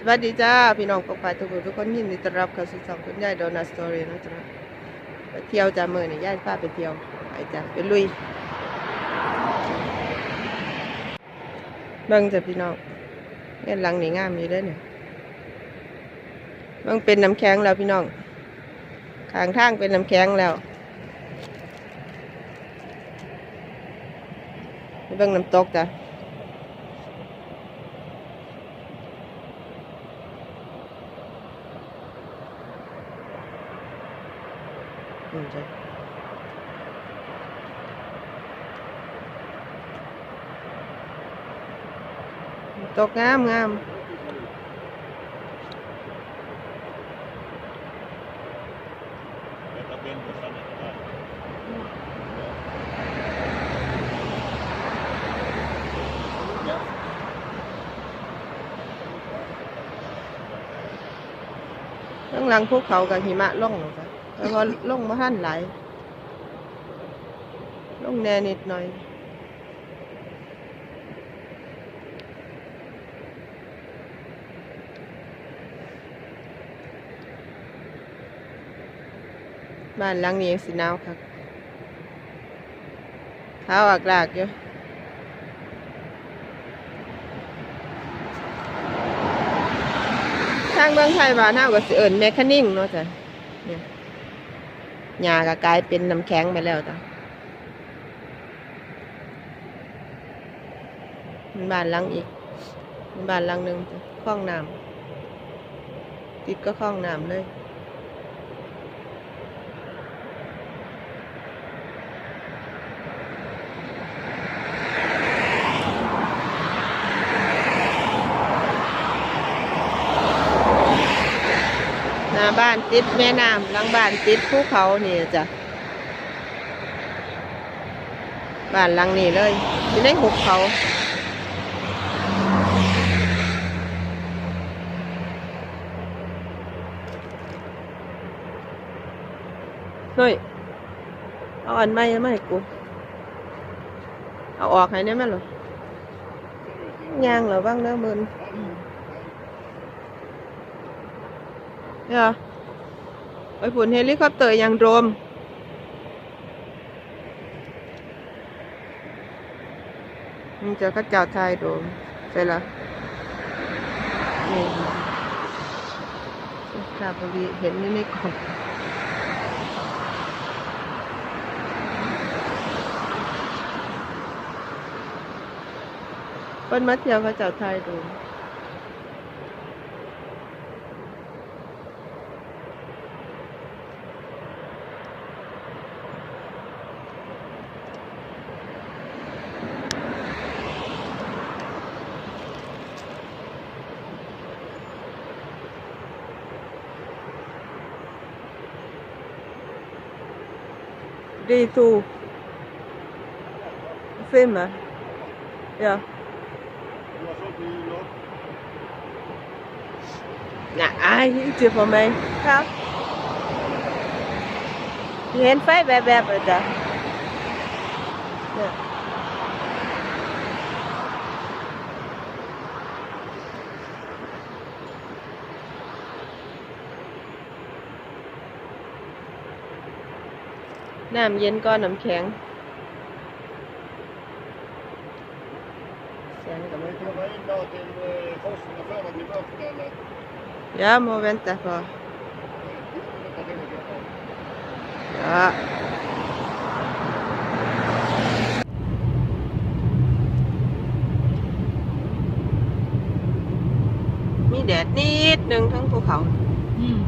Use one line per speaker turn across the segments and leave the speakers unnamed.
สวัสดีจ้า พี่น้องปกปาทุกคนทุกคนยินดีต้อนรับเข้าสู่ช่องคุณยายโดนัทสตอรี่นะจ๊ะไปเที่ยวจ้ามือนี่ยายพาไปเที่ยวไปจ้าไปลุยเบิ่งจ้ะพี่น้องเนี่ยหลังนี่งามอยู่เด้อเนี่ยเบิ่งเป็นน้ำแข็งแล้วพี่น้องข้างทางเป็นน้ำแข็งแล้วเบิ่งน้ำตกจ้ะ อืมจ้ะตกงามงาม
Detta ben på sannet där. Ja.
ข้างหลังภูเขากับหิมะล่องหรอกจ้ะแต่ว่าล่องมาหั่นหลายลงแน่นิดหน่อยบ้านหลังนี้สิหนาวครับเท้าอากลากอยู่ทางเมืองไทยบ้านเฮาก็สิเอิ้นแมคคานิ่งเนาะจ้ะเนี่ย หญ้าก็กลายเป็นน้ำแข็งไปแล้วจ้ะมันบ้านหลังอีกมันบ้านหลังหนึ่งจ้ะคลองน้ำติดก็คลองน้ำเลยาบ้านติดแม่น้ำหลังบ้านติดภูเขานี่จ้ะบ้านหลังนี้เลยอยู่ในหุบเขาเฮ้ยเอาอันใหม่มาให้กูเอาออกให้ได้ไหมหรอย่างเหรอบ้างเด้อมึ น Ja. ไปฝุ่นเฮลิคอปเตอร์ยังโดมมันจะก็เจ้าไทยโดมใช่ละนี่คาบรีเห็นนี่ในกล่องเปิ้นมาเทียวเขาเจ้าไทยโดม dito. Filmen. Ja.
Nou,
hij hier van mij. Ja. Die hen vijf hebben we daar. น้ำเย็นก้อนน้ำแข็งเสียงกับมัน
ยา
โมเว
นแต่พอ
ยมีแดดนิดหนึ่งทั้งภูเขา
อืม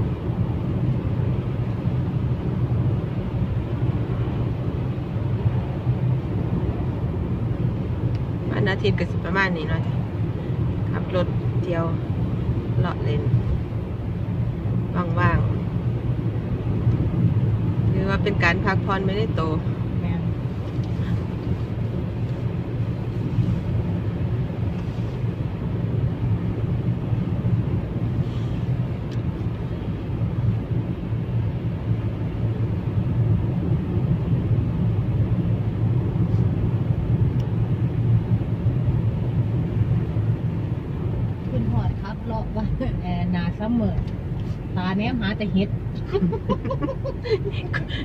วันอาทิตย์ก็สิประมาณนี้เนาะจ้ะขับรถเที่ยวเลาะเล่นว่างๆคือว่าเป็นการพักผ่อนไม่ได้โต
แม่น ขึ้นหอดครับเลาะว่าแอร์นาซัมเมอร์ตาเนี้ยหาแต่เห็ด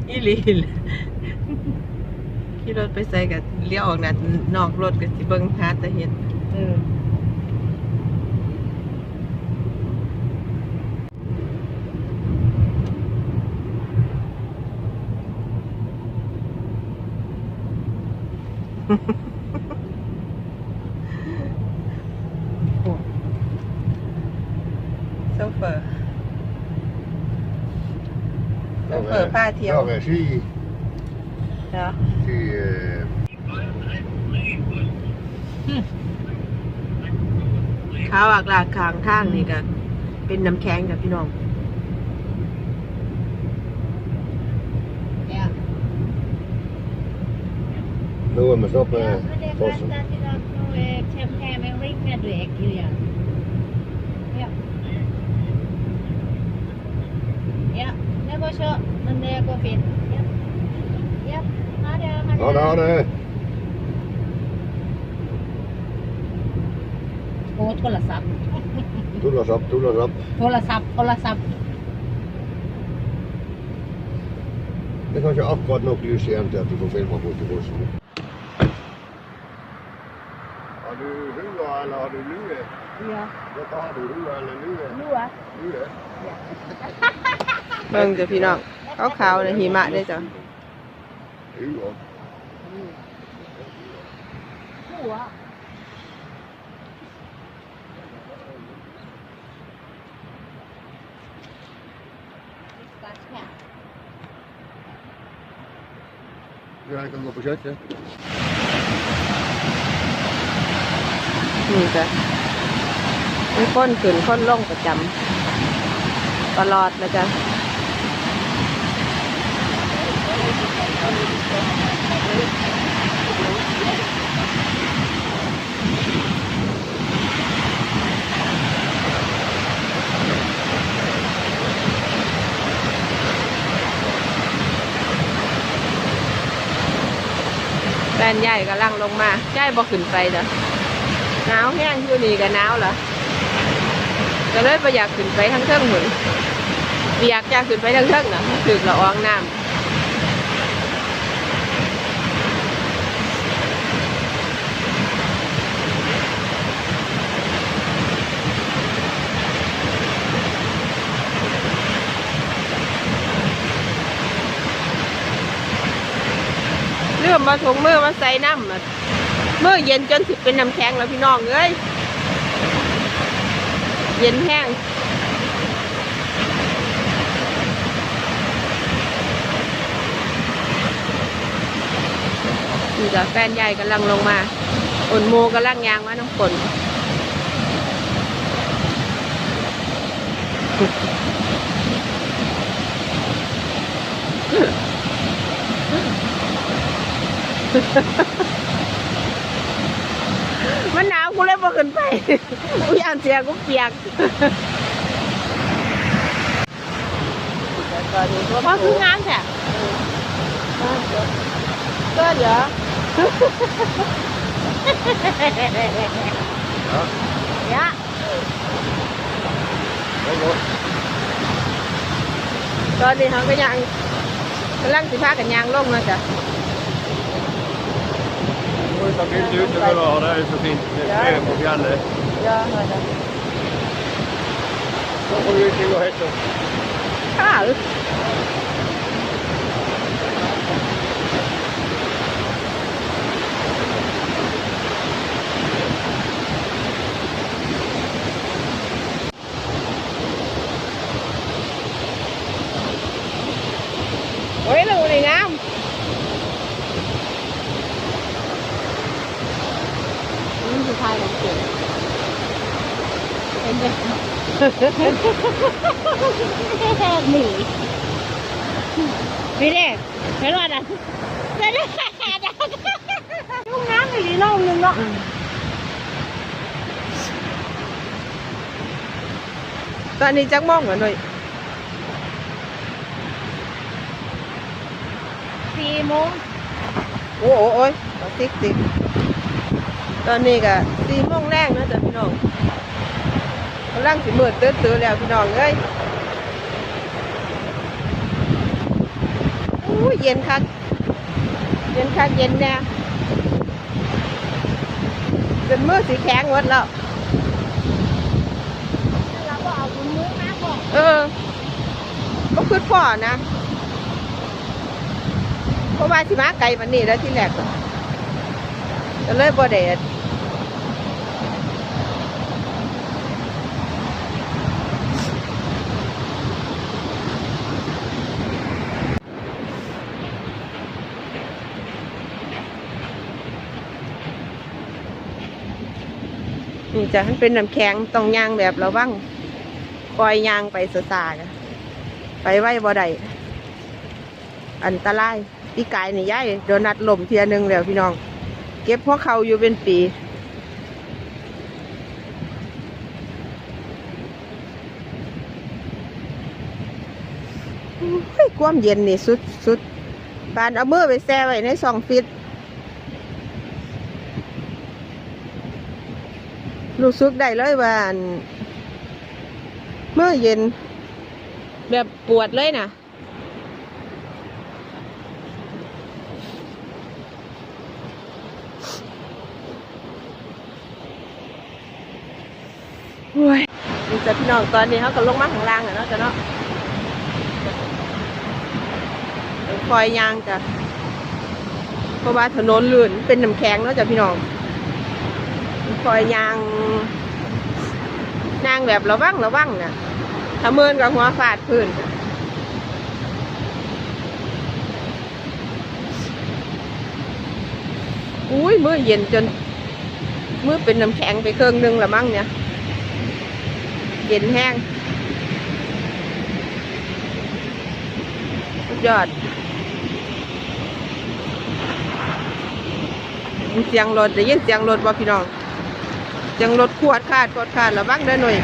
อีหลีนขี่รถไปใส่กับเลี้ยวออกหน้านอกรถก็สิเบิ่งหาแต่เห็น
เออโอ้
โซเฟอร์โซเฟ อร์พาเที่ยว
Jag är ski,
เนาะ
ski eh,
ขาวอากลากข้างทางนี่ก็เป็นน้ำแข็งกับพี่น้อง
เนี่ย
nu är man stopp
เนี่ย
med
ไม่ได้
forsen.
การที่เราเอแชมแพงแมงริกเนี่ยด้วยเอกทีเดียวเนี่ยเนี่ยเนี่ยก็ชอบมันเนี่ยก็เป็นเนี่ ยเนี่ยมาเด้อมาเด้
Ja, det har det.
โอ้โทรศัพท์
Tullas upp, tullas upp.
โทรศัพท์โทรศัพท์
Det är kanske akkurat nog ljus igen till att du får filma på till bussen. Har du hua eller har du lue?
เดี๋ยว
Vad har du, hua eller lue?
รู้อะ
Lue?
เบิ่งจ้ะพี่น้อง ขาวๆนะหิมะได้จ้ะ
Hua.
รู้อะ
Jag kan gå på köttet.
นี่จ้ะมีคนขึ้นคนลงประจำตลอดนะจ๊ะ แฟนใหญ่กำลังลงมาใหญ่บ่ขึ้นไปจ้ะหนาวแห้งอยู่นี่ก็หนาวเหรอก็เลยประอยากขึ้นไปทั้งเทิงหมุนอยากจะขึ้นไปทั้งเทิงนะถึกละอองน้ำ มาถงมือมาใส่น้ำมือเย็นจนสิเป็นน้ำแข็งแล้วพี่น้องเอ้ยเย็นแห้งนี่จ้ะแฟนใหญ่กำลังลงมาอุ่นโมกำลังยางว่าน้ำฝน มันหนาวกูเลยบ่ขึ้นไปกูยานเสียกูเปียกเพราะคืองานแท้ก็เดี๋ยว
เนี่ย
Hej
ตอนนี้เขาก็ยังกำลังสิพากันยางลงนะจ๊ะ
får ju ta bild ute på vad det är så fint snö på fjället.
Ja, hörde.
Då får du ut till och hetta.
Allt. หนีไม่ได้เห็นว่าดันเห็นว่าดันลูกน้ำอีหลีน้องนึงเนาะ
ตอนนี้จักมองเหมือนหน่อย
สี่โมง
โอ้โหโอ้ยเอาติ๊กติ๊กตอนนี้ก็สี่โมงแรกนะจ๊ะพี่น้อง กำลังสิมืดตื้อๆแล้วพี่น้องเอ้ยอู้เย็นคักเย็นคักเย็นแน่จนมือสีแข็งหมดแล้ว
เราก็เอาถุงมือมาบอก
เออก็คือพ่อนะเพราะว่าสิมาไกลวันนี้แล้วที่แรกก็เลยบ่เดด นี่จะมันเป็นน้ำแข็งต้องย่างแบบระวังคอยย่างไปสตาๆนะไปไว้บ่ได้อันตรายพี่กายนี่ย้ายโดนนัดลมเทียหนึงแล้วพี่น้อง เก็บพวกเขาอยู่เป็นปีโอ้ยความเย็นนี่สุดสุดบานเอามือไปแช่ไว้ในซองฟิต รู้สึกได้เลยว่าเมื่อเย็น แบบปวดเลยนะโอ้ยนี่จะพี่น้องตอนนี้เขาก็ลงมาข้างล่างอะเนาะจ้ะเนาะคอยยางจ้ะเพราะว่าถนนลื่นเป็นน้ำแข็งเนาะจ้ะพี่น้อง คอยยางนางแบบระวังระวังน่ะถ้าเมินกับหัวฟาดพื้นอุ้ยมือเย็นจนมือเป็นน้ำแข็งไปเครื่องหนึงละมั้งเนี่ย เย็นแห้งสุดยอด เสียงรถได้ยินเสียงรถบ่พี่น้อง จังรถขวดขาดขวดขาดระวังเด้อหน่อย